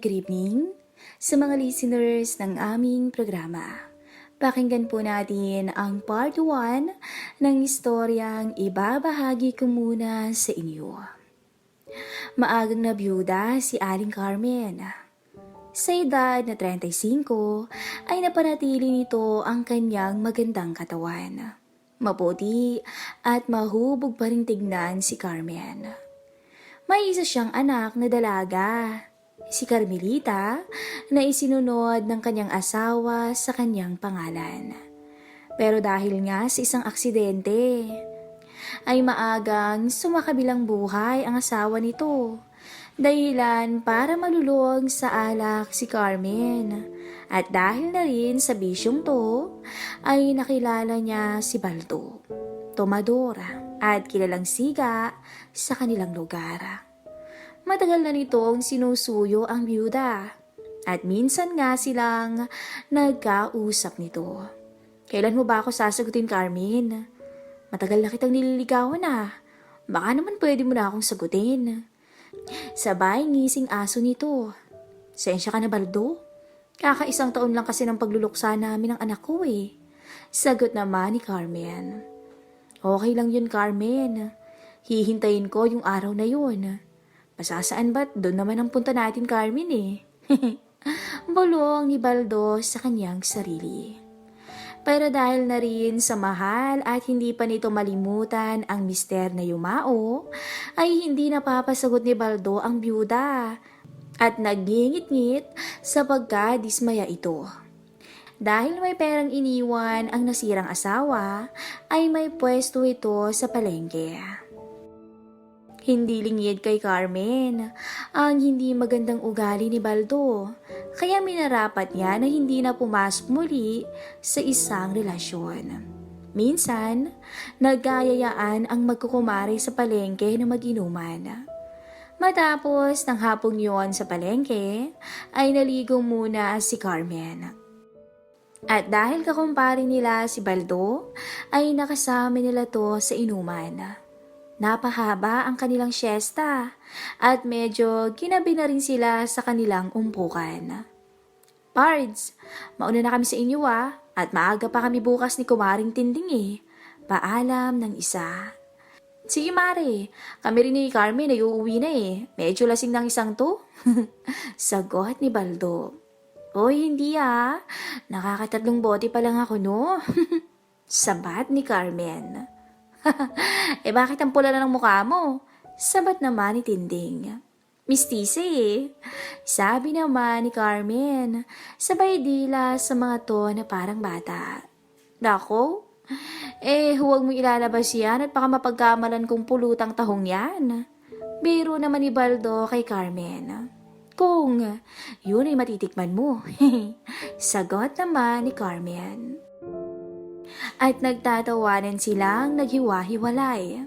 good evening sa mga listeners ng aming programa. Pakinggan po natin ang part 1 ng istoryang ibabahagi ko muna sa inyo. Maagang na byuda si Aling Carmen. Sa edad na 35 ay napanatili nito ang kanyang magandang katawan. Maputi at mahubog pa rin tignan si Carmen. May isa siyang anak na dalaga, si Carmelita, na isinunod ng kanyang asawa sa kanyang pangalan. Pero dahil nga sa isang aksidente, ay maagang sumakabilang buhay ang asawa nito. Dahilan para malulong sa alak si Carmen. At dahil na rin sa bisyong to, ay nakilala niya si Baldo, tomadora at kilalang siga sa kanilang lugar. Matagal na nitong sinusuyo ang byuda at minsan nga silang nagkausap nito. Kailan mo ba ako sasagutin, Carmen? Matagal na kitang nililigawan ah. Baka naman pwede mo na akong sagutin. Sabay ngising aso nito. Sensya ka na, Baldo? Kakaisang taon lang kasi ng pagluluksa namin ng anak ko eh. Sagot naman ni Carmen. Okay lang yun, Carmen. Hihintayin ko yung araw na yun. Masasaan ba't doon naman ang punta natin, Carmen eh. Bulong ni Baldo sa kanyang sarili. Pero dahil na rin sa mahal at hindi pa nito malimutan ang mister na yumao, ay hindi napapasagot ni Baldo ang byuda at nagingit-ngit sa pagkadismaya ito. Dahil may perang iniwan ang nasirang asawa, ay may pwesto ito sa palengke. Hindi lingid kay Carmen ang hindi magandang ugali ni Baldo, kaya minarapat niya na hindi na pumasok muli sa isang relasyon. Minsan, nagkayayaan ang magkukumare sa palengke na mag-inuman. Matapos ng hapong yon sa palengke, ay naligo muna si Carmen. At dahil kakumpare nila si Baldo, ay nakasama nila to sa inuman. Napahaba ang kanilang siesta at medyo ginabi na rin sila sa kanilang umpukan. Pards, mauna na kami sa inyo ah, at maaga pa kami bukas ni Kumaring Tinding eh. Paalam ng isa. Sige Mare, kami rin ni Carmen ay uuwi na eh. Medyo lasing ng isang to. Sagot ni Baldo. Oy, hindi ah. Nakakatatlong bote pa lang ako no. Sabat ni Carmen. eh bakit ang pula na ng mukha mo? Sabat naman ni Tinding. Mistise eh. Sabi naman ni Carmen, sabay dila sa mga to na parang bata. Nako, eh huwag mo ilalabas yan at baka mapagkamalan kong pulutang tahong yan. Biro naman ni Baldo kay Carmen. Kung yun ay matitikman mo. Sagot naman ni Carmen at nagtatawanan silang naghiwa-hiwalay.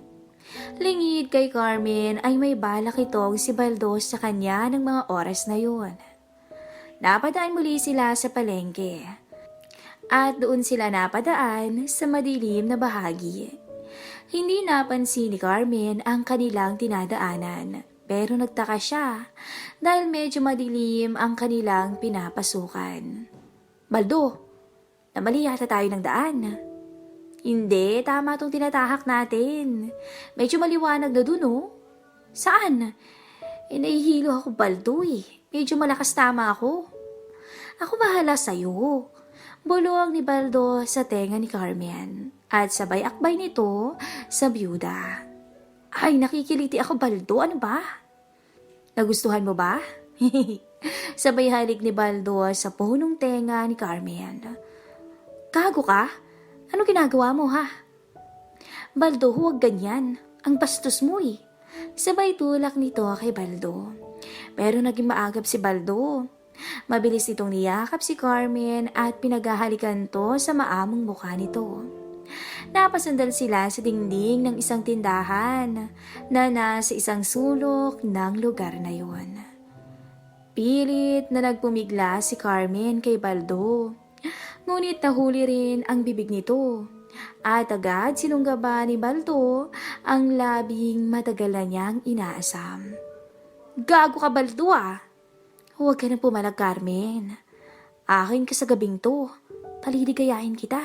Lingid kay Carmen ay may balak itong si Baldos sa kanya ng mga oras na yun. Napadaan muli sila sa palengke. At doon sila napadaan sa madilim na bahagi. Hindi napansin ni Carmen ang kanilang tinadaanan. Pero nagtaka siya dahil medyo madilim ang kanilang pinapasukan. Baldo, namali yata tayo ng daan. Hindi, tama tong tinatahak natin. Medyo maliwanag na dun, oh. Saan? Eh, nahihilo ako baldo eh. Medyo malakas tama ako. Ako bahala sa'yo. Bulong ni Baldo sa tenga ni Carmen. At sabay akbay nito sa byuda. Ay, nakikiliti ako Baldo. Ano ba? Nagustuhan mo ba? sabay halik ni Baldo sa punong tenga ni Carmen. Kago ka? Ano ginagawa mo ha? Baldo, huwag ganyan. Ang bastos mo eh. Sabay tulak nito kay Baldo. Pero naging maagap si Baldo. Mabilis itong niyakap si Carmen at pinaghahalikan to sa maamong mukha nito. Napasandal sila sa dingding ng isang tindahan na nasa isang sulok ng lugar na yon. Pilit na nagpumigla si Carmen kay Baldo. Ngunit nahuli rin ang bibig nito. At agad sinunggaba ni Baldo ang labing matagal na niyang inaasam. Gago ka Baldo ah! Huwag ka na pumalag, Carmen. Akin ka sa gabing to. Paliligayahin kita.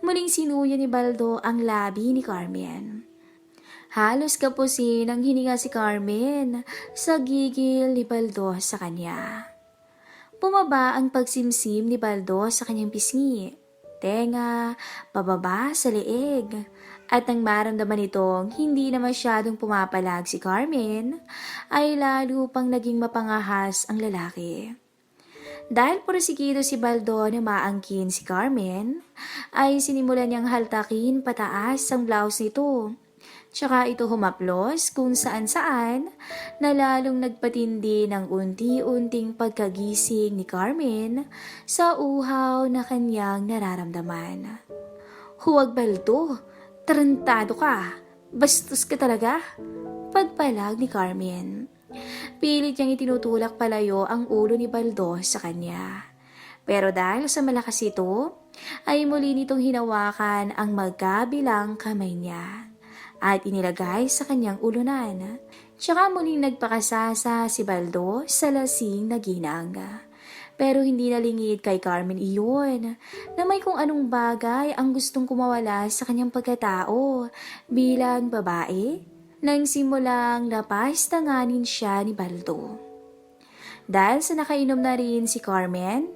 Muling sinuyo ni Baldo ang labi ni Carmen. Halos kapusin ang hininga si Carmen sa gigil ni Baldo sa kanya. Bumaba ang pagsimsim ni Baldo sa kanyang pisngi, tenga, pababa sa leeg. At nang maramdaman itong hindi na masyadong pumapalag si Carmen, ay lalo pang naging mapangahas ang lalaki. Dahil porsigido si Baldo na maangkin si Carmen, ay sinimulan niyang haltakin pataas ang blouse nito. Tsaka ito humaplos kung saan-saan na lalong nagpatindi ng unti-unting pagkagising ni Carmen sa uhaw na kanyang nararamdaman. Huwag Baldo, tarantado ka, bastos ka talaga. Pagpalag ni Carmen. Pilit niyang itinutulak palayo ang ulo ni Baldo sa kanya. Pero dahil sa malakas ito, ay muli nitong hinawakan ang magkabilang kamay niya at inilagay sa kanyang ulunan. Tsaka muling nagpakasasa si Baldo sa lasing na ginang. Pero hindi nalingid kay Carmen iyon na may kung anong bagay ang gustong kumawala sa kanyang pagkatao bilang babae nang simulang napahistanganin siya ni Baldo. Dahil sa nakainom na rin si Carmen,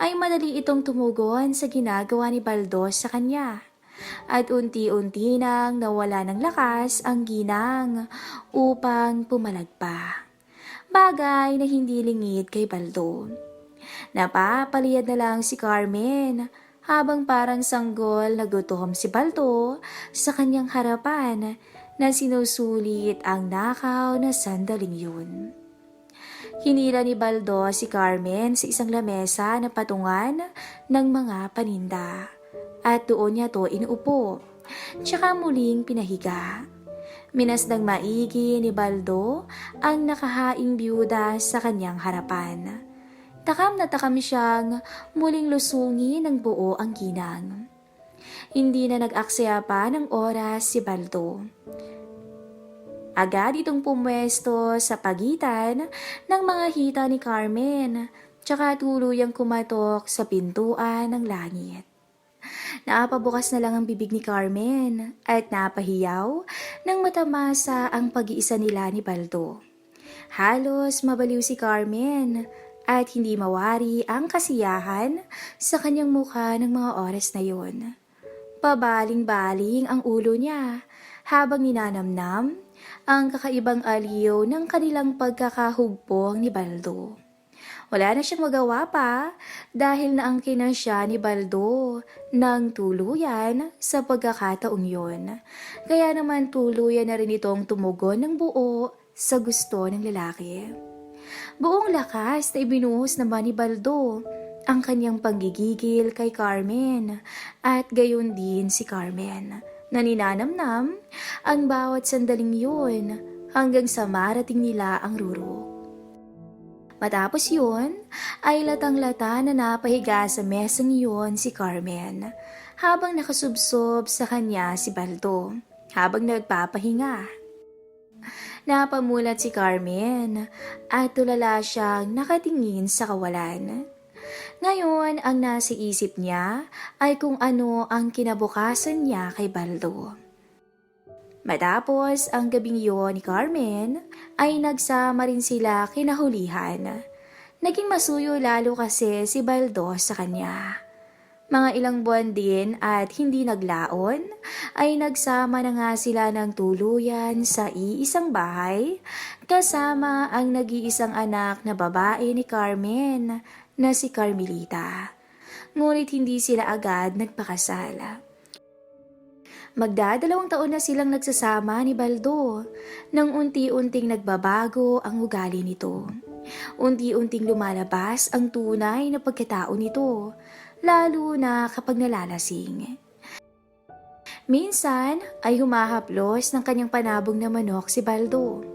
ay madali itong tumugon sa ginagawa ni Baldo sa kanya. At unti-unti nang nawala ng lakas ang ginang upang pumalag pa. Bagay na hindi lingid kay Baldo. Napapaliyad na lang si Carmen habang parang sanggol na gutom si Baldo sa kanyang harapan na sinusulit ang nakaw na sandaling yun. Hinila ni Baldo si Carmen sa isang lamesa na patungan ng mga paninda at doon niya to inuupo. Tsaka muling pinahiga. Minasdang maigi ni Baldo ang nakahaing byuda sa kanyang harapan. Takam na takam siyang muling lusungin ng buo ang ginang. Hindi na nag-aksaya pa ng oras si Baldo. Agad itong pumwesto sa pagitan ng mga hita ni Carmen, tsaka tuluyang kumatok sa pintuan ng langit. Naapabukas na lang ang bibig ni Carmen at napahiyaw nang matamasa ang pag-iisa nila ni Baldo. Halos mabaliw si Carmen at hindi mawari ang kasiyahan sa kanyang mukha ng mga oras na yon. Pabaling-baling ang ulo niya habang ninanamnam ang kakaibang aliw ng kanilang pagkakahugpong ni Baldo. Wala na siyang magawa pa dahil naangkin na siya ni Baldo ng tuluyan sa pagkakataong yon. Kaya naman tuluyan na rin itong tumugon ng buo sa gusto ng lalaki. Buong lakas na ibinuhos naman ni Baldo ang kanyang panggigigil kay Carmen at gayon din si Carmen na ninanamnam ang bawat sandaling yun hanggang sa marating nila ang ruro. Matapos yun, ay latang-lata na napahiga sa mesang yun si Carmen, habang nakasubsob sa kanya si Baldo, habang nagpapahinga. Napamulat si Carmen at tulala siyang nakatingin sa kawalan. Ngayon, ang nasa isip niya ay kung ano ang kinabukasan niya kay Baldo. Matapos ang gabing yon ni Carmen, ay nagsama rin sila kinahulihan. Naging masuyo lalo kasi si Baldo sa kanya. Mga ilang buwan din at hindi naglaon, ay nagsama na nga sila ng tuluyan sa iisang bahay kasama ang nag-iisang anak na babae ni Carmen na si Carmelita. Ngunit hindi sila agad nagpakasala. Magdadalawang taon na silang nagsasama ni Baldo nang unti-unting nagbabago ang ugali nito. Unti-unting lumalabas ang tunay na pagkatao nito, lalo na kapag nalalasing. Minsan ay humahaplos ng kanyang panabong na manok si Baldo.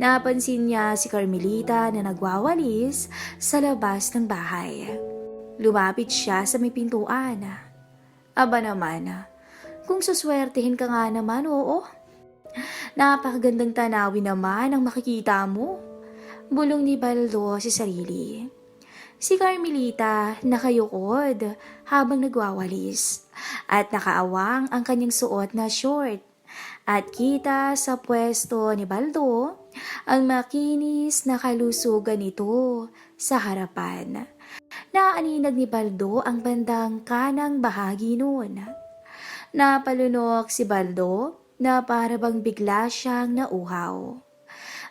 Napansin niya si Carmelita na nagwawalis sa labas ng bahay. Lumapit siya sa may pintuan. Aba naman, kung suswertehin ka nga naman, oo. Napakagandang tanawin naman ang makikita mo. Bulong ni Baldo sa sarili. Si Carmelita nakayukod habang nagwawalis at nakaawang ang kanyang suot na short. At kita sa pwesto ni Baldo ang makinis na kalusugan nito sa harapan. Naaninag ni Baldo ang bandang kanang bahagi noon. Napalunok si Baldo na para bigla siyang nauhaw.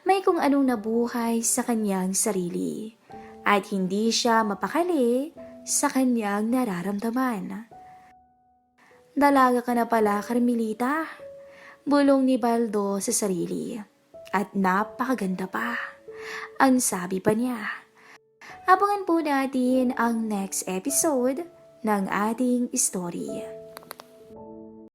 May kung anong nabuhay sa kanyang sarili at hindi siya mapakali sa kanyang nararamdaman. Dalaga ka na pala, Carmelita. Bulong ni Baldo sa sarili. At napakaganda pa. Ang sabi pa niya. Abangan po natin ang next episode ng ating story.